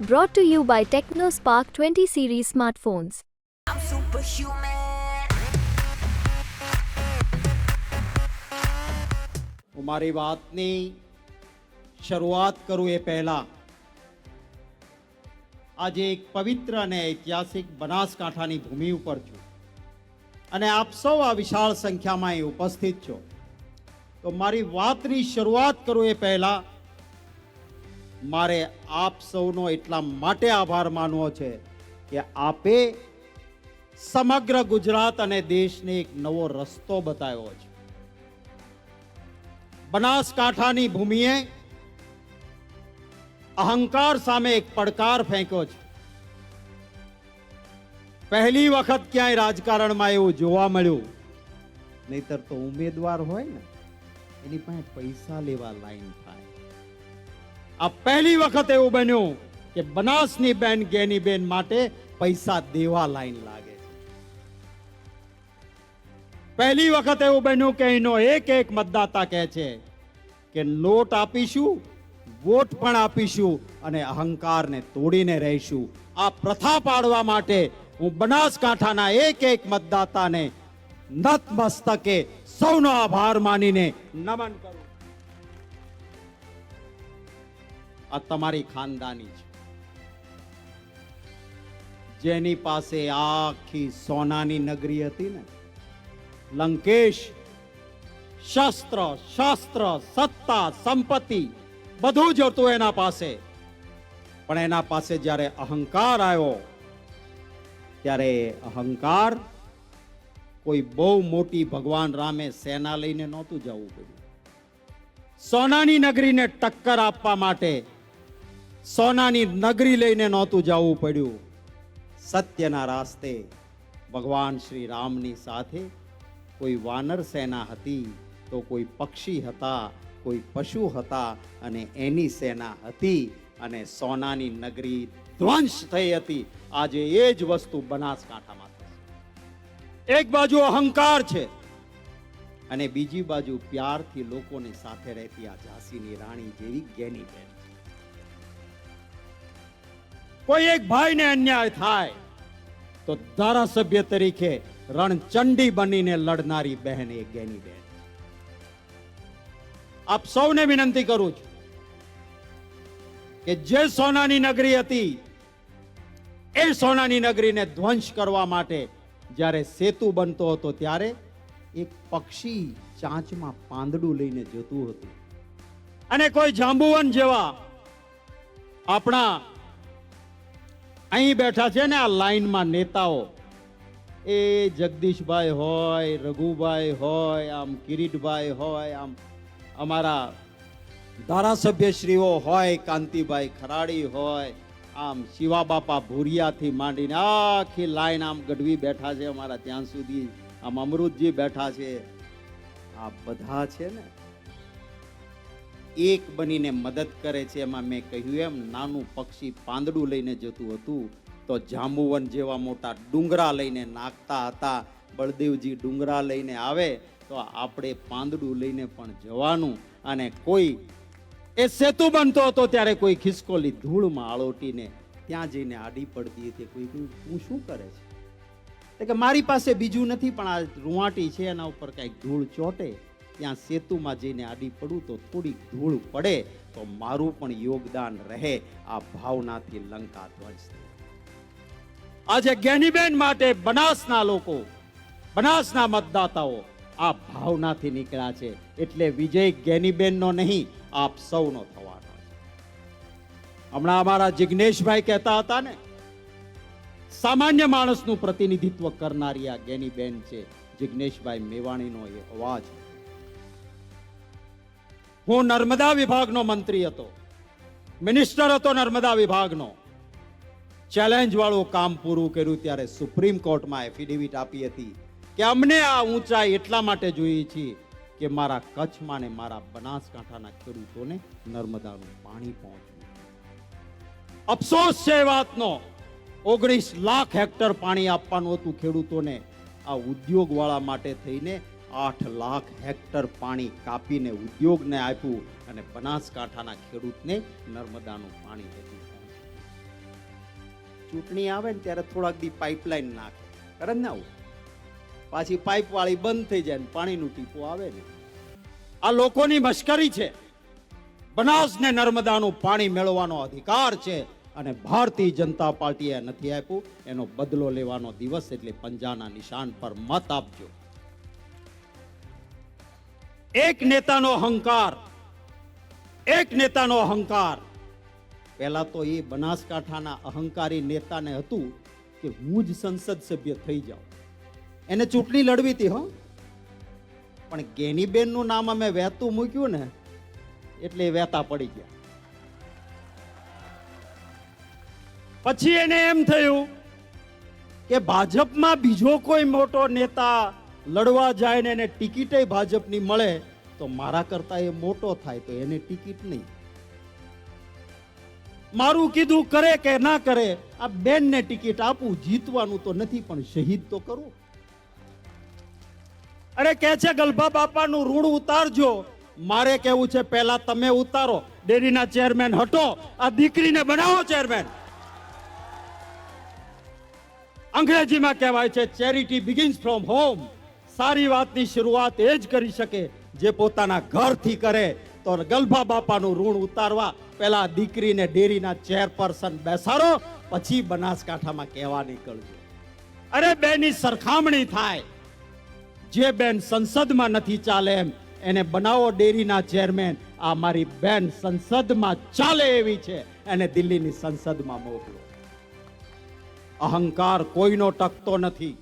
Brought to you by TechnoSpark 20 series smartphones. I'm superhuman. હું મારી વાતની શરૂઆત કરું એ પહેલા આજે એક પવિત્ર અને ઐતિહાસિક બનાસકાંઠાની ભૂમિ ઉપર છું અને આપ સૌ આ વિશાળ સંખ્યામાં અહીં ઉપસ્થિત છો તો મારી વાતની શરૂઆત કરું એ પહેલા મારે આપ સૌનો એટલા માટે આભાર માનવો છે કે આપે સમગ્ર ગુજરાત અને દેશને એક નવો રસ્તો બતાવ્યો છે. બનાસકાંઠાની ભૂમિએ અહંકાર સામે એક પડકાર ફેંક્યો છે. પહેલી વખત ક્યાંય રાજકારણમાં એવું જોવા મળ્યું, નહીતર તો ઉમેદવાર હોય ને, એની પાસે પૈસા લેવા લાઈન આ પહેલી વખત એવું બન્યું કે બનાસની બેન, ગેની બેન માટે પૈસા દેવા લાઈન લાગે પહેલી વખત એવું બન્યું કે એનો એક એક મતદાતા કહે છે કે નોટ આપીશું, વોટ પણ આપીશું અને અહંકારને તોડીને રહીશું. આ પ્રથા પાડવા માટે હું બનાસકાંઠાના એક એક મતદાતાને નતમસ્તકે સૌનો આભાર માનીને નમન કરું આ તમારી ખાનદાની છે. જેની પાસે આખી સોનાની નગરી હતી ને, લંકેશ, શસ્ત્ર, શાસ્ત્ર, સત્તા, સંપત્તિ, બધું જ હતું એના પાસે. પણ એના પાસે જ્યારે અહંકાર આવ્યો, ત્યારે અહંકાર કોઈ બહુ મોટી ભગવાન રામે સેના લઈને નહોતું જવું પડ્યું. સોનાની નગરીને ટક્કર આપવા માટે સોનાની નગરી લઈને નહોતું જવું પડ્યું. સત્યના રાસ્તે ભગવાન શ્રી રામની સાથે કોઈ વાનર સેના હતી તો કોઈ પક્ષી હતા, કોઈ પશુ હતા અને એની સેના હતી અને સોનાની નગરી ધ્વંસ થઈ હતી. આજે એ જ વસ્તુ બનાસકાંઠામાં એક બાજુ અહંકાર છે અને બીજી બાજુ પ્યારથી લોકોની સાથે રહેતી આ ઝાંસીની રાણી જેવી જ્ઞાની બેન. કોઈ એક ભાઈને અન્યાય થાય, તો ધારાસભ્ય તરીકે રણચંડી બનીને લડનારી બહેન એ ગેની બહેન આપ સૌને વિનંતી કરું છું કે જે સોનાની નગરી હતી, એ સોનાની નગરીને ધ્વંસ કરવા માટે જ્યારે સેતુ બનતો હતો ત્યારે એક પક્ષી ચાંચમાં પાંદડું લઈને જતું હતું. અને કોઈ જાંબુવન જેવા આપણા અહીં બેઠા છે ને આ લાઈનમાં નેતાઓ. એ જગદીશભાઈ હોય, રઘુભાઈ હોય, આમ કિરીટભાઈ હોય, આમ અમારા ધારાસભ્યશ્રીઓ હોય, કાંતિભાઈ ખરાડી હોય, આમ શિવા બાપા ભૂરિયાથી માંડીને આખી લાઈન આમ ગઢવી બેઠા છે અમારા ત્યાં સુધી. આમ અમૃતજી બેઠા છે. આ બધા છે ને. એક બનીને મદદ કરે છે, એમાં મેં કહ્યું એમ, નાનું પક્ષી પાંદડું લઈને જતું હતું, તો જાંબુવન જેવા મોટા ડુંગરા લઈને નાખતા હતા. બળદેવજી ડુંગરા લઈને આવે, તો આપણે પાંદડું લઈને પણ જવાનું. અને કોઈ એ સેતુ બનતો હતો ત્યારે કોઈ ખિસકોલી ધૂળમાં આળોટીને ત્યાં જઈને આડી પડતી હતી. કોઈ કહ્યું, તું શું કરે છે? કે, મારી પાસે બીજું નથી, પણ આ રૂવાટી છે, એના ઉપર કાંઈક ધૂળ ચોટે. ત્યાં સેતુમાં જઈને આડી પડું તો થોડીક ધૂળ પડે તો મારું પણ યોગદાન રહે, આ ભાવનાથી લંકા ધ્વજ આજે જ્ઞાનીબેન માટે બનાસના લોકો, બનાસના મતદાતાઓ આ ભાવનાથી નીકળ્યા છે. એટલે વિજય જ્ઞાનીબેનનો નહીં, આપ સૌનો થવાનો છે. હમણાં અમારા જિગ્નેશભાઈ કહેતા હતા ને, સામાન્ય માણસનું પ્રતિનિધિત્વ કરનારી આ જ્ઞાનીબેન છે. જિગ્નેશભાઈ મેવાણીનો એ અવાજ હું નર્મદા વિભાગનો મંત્રી હતો. મિનિસ્ટર હતો નર્મદા વિભાગનો. ચેલેન્જ વાળું કામ પૂરું કર્યું ત્યારે સુપ્રીમ કોર્ટમાં એફિડેવિટ આપી હતી કે અમને આ ઊંચાઈ એટલા માટે જોઈએ છીએ કે મારા કચ્છમાં ને મારા બનાસકાંઠાના ખેડૂતોને નર્મદાનું પાણી પહોંચ્યું. અફસોસ છે વાતનો. ઓગણીસ લાખ હેક્ટર પાણી આપવાનું હતું ખેડૂતોને. આ ઉદ્યોગવાળા માટે થઈને આઠ લાખ હેક્ટર પાણી કાપીને ઉદ્યોગને આપ્યું અને બનાસકાંઠાના ખેડૂતને નર્મદાનું પાણી લેતું ચૂંટણી આવે ને ત્યારે થોડાક દી પાઇપલાઇન નાખે. કરે ને આવું? પાછી પાઇપ વાળી બંધ થઈ જાય ને પાણીનું ટીપું આવે ને. આ લોકોની મશ્કરી છે. બનાસને નર્મદાનું પાણી મેળવવાનો અધિકાર છે અને ભારતીય જનતા પાર્ટીએ નથી આપ્યું. એનો બદલો લેવાનો દિવસ એટલે પંજાના નિશાન પર મત આપજો. એક નેતાનો અહંકાર, એક નેતાનો અહંકાર. પહેલા તો એ બનાસકાંઠાના અહંકારી નેતાને હતું કે હું જ સંસદ સભ્ય થઈ જાઉં. એને ચૂંટણી લડવી હતી, હો. પણ ગેનીબેનનું નામ અમે વહેતું મૂક્યું ને, એટલે એ વહેતા પડી ગયા. પછી એને એમ થયું કે ભાજપમાં બીજો કોઈ મોટો નેતા લડવા જાય ને એને ટિકિટે ભાજપની મળે, તો મારા કરતા એ મોટો થાય, તો એને ટિકિટ નહીં. મારું કીધું કરે કે ના કરે, આ બેનને ટિકિટ આપું, જીતવાનું તો નથી, પણ શહીદ તો કરું. અરે કે છે, ગલભા બાપાનું ઋણ ઉતારજો. મારે કેવું છે, પહેલા તમે ઉતારો, ડેરીના ચેરમેન હટો, આ દીકરીને બનાવો ચેરમેન. અંગ્રેજીમાં કહેવાય છે ચેરિટી બિગિન્સ ફ્રોમ હોમ સારી વાતની શરૂઆત એ જ કરી શકે જે પોતાના ઘરથી કરે. તો ગલભા બાપાનું ઋણ ઉતારવા પહેલા દીકરીને ડેરીના ચેરપર્સન બેસાડો, પછી બનાસકાંઠામાં કહેવા નીકળજો. અરે બેની સરખામણી થાય. જે બેન સંસદમાં નથી ચાલે એમ, એને બનાવો ડેરીના ચેરમેન. આ મારી બેન સંસદમાં ચાલે એવી છે, એને દિલ્હીની સંસદમાં મોકલો. અહંકાર કોઈનો ટકતો નથી.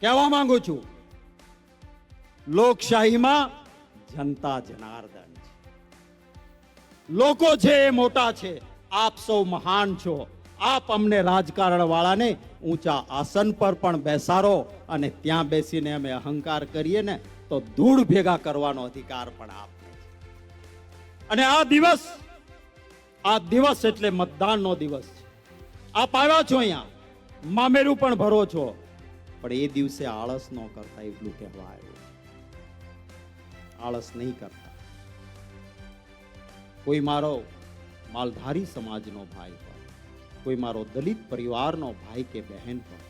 કહેવા માંગુ છું લોકશાહીમાં જનતા જનાર્દન છે. લોકો છે એ મોટા છે, આપ સૌ મહાન છો. આપ અમને રાજકારણ વાળાને ઊંચા આસન પર પણ બેસારો અને ત્યાં બેસીને અમે અહંકાર કરીએ ને તો ધૂળ ભેગા કરવાનો અધિકાર પણ આપને છે. અને આ દિવસ આ દિવસ એટલે મતદાનનો દિવસ છે. આપ આવ્યા છો અહીંયા, મામેરું પણ ભરો છો. પણ એ દિવસે આળસ ન કરતા એટલું કહેવા આવ્યું આળસ નહીં કરતા. કોઈ મારો માલધારી સમાજનો ભાઈ હોય, કોઈ મારો દલિત પરિવારનો ભાઈ કે બહેન હોય,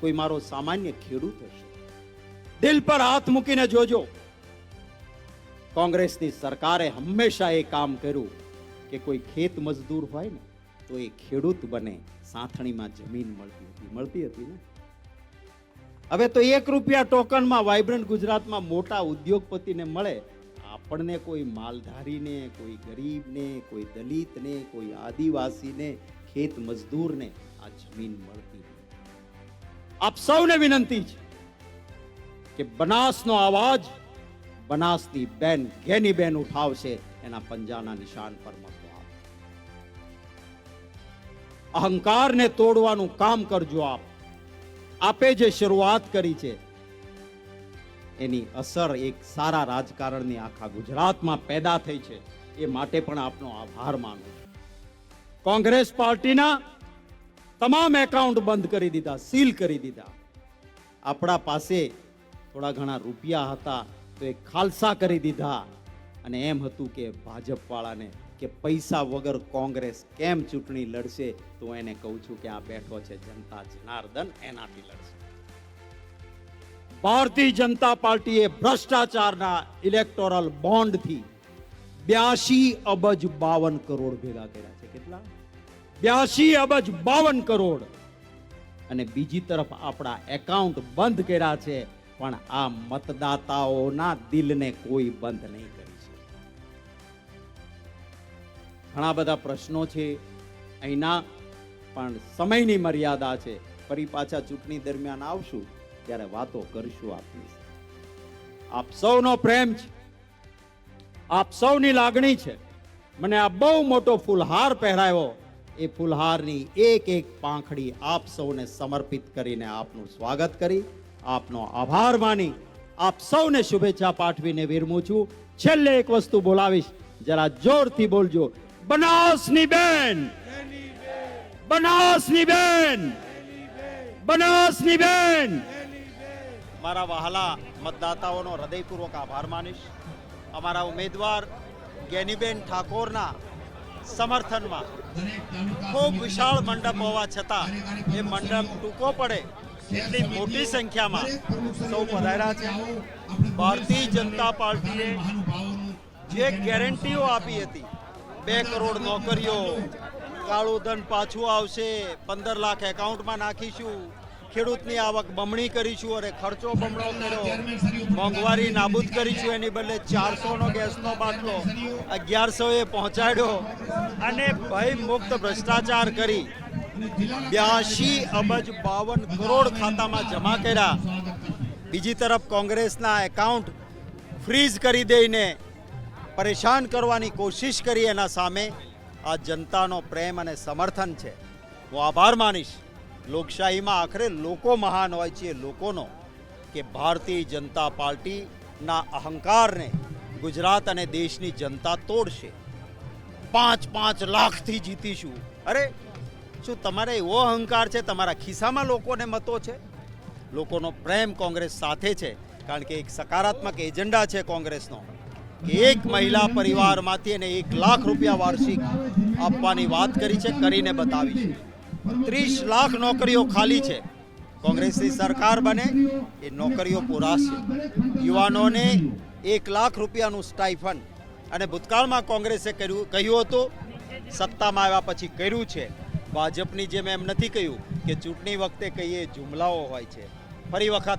કોઈ મારો સામાન્ય ખેડૂત હશે, દિલ પર હાથ મૂકીને જોજો. કોંગ્રેસની સરકારે હંમેશા એ કામ કર્યું કે કોઈ ખેત મજદૂર હોય ને, તો એ ખેડૂત બને, સાથણીમાં જમીન મળતી હતી મળતી હતી ને. હવે તો એક રૂપિયા ટોકનમાં વાઇબ્રન્ટ ગુજરાતમાં મોટા ઉદ્યોગપતિને મળે. આપણને કોઈ માલધારીને, કોઈ ગરીબને, કોઈ દલિતને, કોઈ આદિવાસીને, ખેત મજદૂરને આ જમીન મળતી આપ સૌને વિનંતી છે કે બનાસનો અવાજ બનાસની બેન, ઘેની બેન ઉઠાવશે, એના પંજાના નિશાન પર મતો આપો. અહંકારને તોડવાનું કામ કરજો આપ. આપે જે શરૂઆત કરી છે, એની અસર એક સારા રાજકારણની આખા ગુજરાતમાં પેદા થઈ છે, એ માટે પણ આપનો આભાર માનું છું. કોંગ્રેસ પાર્ટીના તમામ એકાઉન્ટ બંધ કરી દીધા, સીલ કરી દીધા. આપણા પાસે થોડા ઘણા રૂપિયા હતા, તો એ ખાલસા કરી દીધા. અને એમ હતું કે ભાજપ વાળાને કે પૈસા વગર કોંગ્રેસ કેમ ચૂંટણી લડશે, તો એને કહું છું કે આ બેઠો છે જનતા જનાર્દન, એનાથી લડશે. ભારતીય જનતા પાર્ટીએ ભ્રષ્ટાચારના ઇલેક્ટોરલ બોન્ડથી બ્યાસી અબજ બાવન કરોડ ભેગા કર્યા છે. કેટલા? બ્યાસી અબજ બાવન કરોડ. અને બીજી તરફ આપણા એકાઉન્ટ બંધ કર્યા છે, પણ આ મતદાતાઓના દિલને કોઈ બંધ નહીં ઘણા બધા પ્રશ્નો છે અહીંના, પણ સમયની મર્યાદા છે. ફરી પાછા ચૂંટણી દરમિયાન આવશું, ત્યારે વાતો કરીશું આપની આપ સૌનો પ્રેમ છે. આપ સૌની લાગણી છે. મને આ બહુ મોટો ફૂલહાર પહેરાયો. એ ફૂલહારની એક એક પાંખડી આપ સૌને સમર્પિત કરીને આપનું સ્વાગત કરી. આપનો આભાર માની. આપ સૌને શુભેચ્છા પાઠવીને વિરમું છું. છેલ્લે એક વસ્તુ બોલાવીશ. જરા જોરથી બોલજો. બનાસની બેન. બનાસની બેન. બનાસની બેન. મારા વહાલા મતદાતાઓનો હૃદયપૂર્વક આભાર માનીશ. અમારા ઉમેદવાર ગેનીબેન ઠાકોરના સમર્થનમાં ખૂબ વિશાળ મંડપ હોવા છતાં એ મંડપ ટૂંકો પડે એટલી મોટી સંખ્યામાં સૌ પધાર્યા છે. ભારતીય જનતા પાર્ટીએ જે ગેરંટીઓ આપી હતી બે કરોડ નોકરીઓ કાળું ધન પાછું આવશે, પંદર લાખ એકાઉન્ટમાં નાખીશું, ખેડૂતની આવક બમણી કરીશું અને ખર્ચો બમણો કર્યો, મોંઘવારી નાબૂદ કરીશું એની બદલે ચારસોનો ગેસનો બાટલો અગિયારસોએ પહોંચાડ્યો અને ભયમુક્ત ભ્રષ્ટાચાર કરી બ્યાસી અબજ બાવન કરોડ ખાતામાં જમા કર્યા. બીજી તરફ કોંગ્રેસના એકાઉન્ટ ફ્રીઝ કરી દઈને પરેશાન કરવાની કોશિશ કરી એના સામે આ જનતાનો પ્રેમ અને સમર્થન છે. હું આભાર માનીશ. લોકશાહીમાં આખરે લોકો મહાન હોય છે લોકોનો કે ભારતીય જનતા પાર્ટીના અહંકારને ગુજરાત અને દેશની જનતા તોડશે. પાંચ પાંચ લાખથી જીતીશું. અરે, શું તમારે એવો અહંકાર છે? તમારા ખિસ્સામાં લોકોને મતો છે? લોકોનો પ્રેમ કોંગ્રેસ સાથે છે. કારણ કે એક સકારાત્મક એજન્ડા છે કોંગ્રેસનો. એક મહિલા પરિવારમાંથી એને એક લાખ રૂપિયા વાર્ષિક આપવાની વાત કરી છે, કરીને બતાવી છે. ત્રીસ લાખ નોકરીઓ ખાલી છે. કોંગ્રેસની સરકાર બને, એ નોકરીઓ પુરાશે યુવાનોને એક લાખ રૂપિયાનું સ્ટાઇફન અને ભૂતકાળમાં કોંગ્રેસે કર્યું, કહ્યું હતું, સત્તામાં આવ્યા પછી કર્યું છે. ભાજપની જેમ એમ નથી કહ્યું કે ચૂંટણી વખતે કહીએ જુમલાઓ હોય છે. ફરી વખત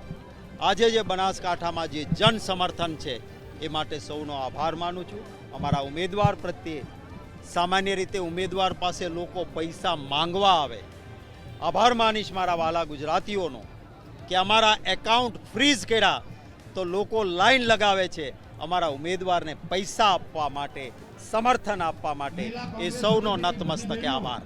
આજે જે બનાસકાંઠામાં જે જન સમર્થન છે એ માટે સૌનો આભાર માનું છું. અમારા ઉમેદવાર પ્રત્યે સામાન્ય રીતે ઉમેદવાર પાસે લોકો પૈસા માંગવા આવે. આભાર માનીશ મારા વાલા ગુજરાતીઓનો કે અમારા એકાઉન્ટ ફ્રીઝ કર્યા તો લોકો લાઈન લગાવે છે અમારા ઉમેદવારને પૈસા આપવા માટે, સમર્થન આપવા માટે. એ સૌનો નતમસ્તકે આભાર.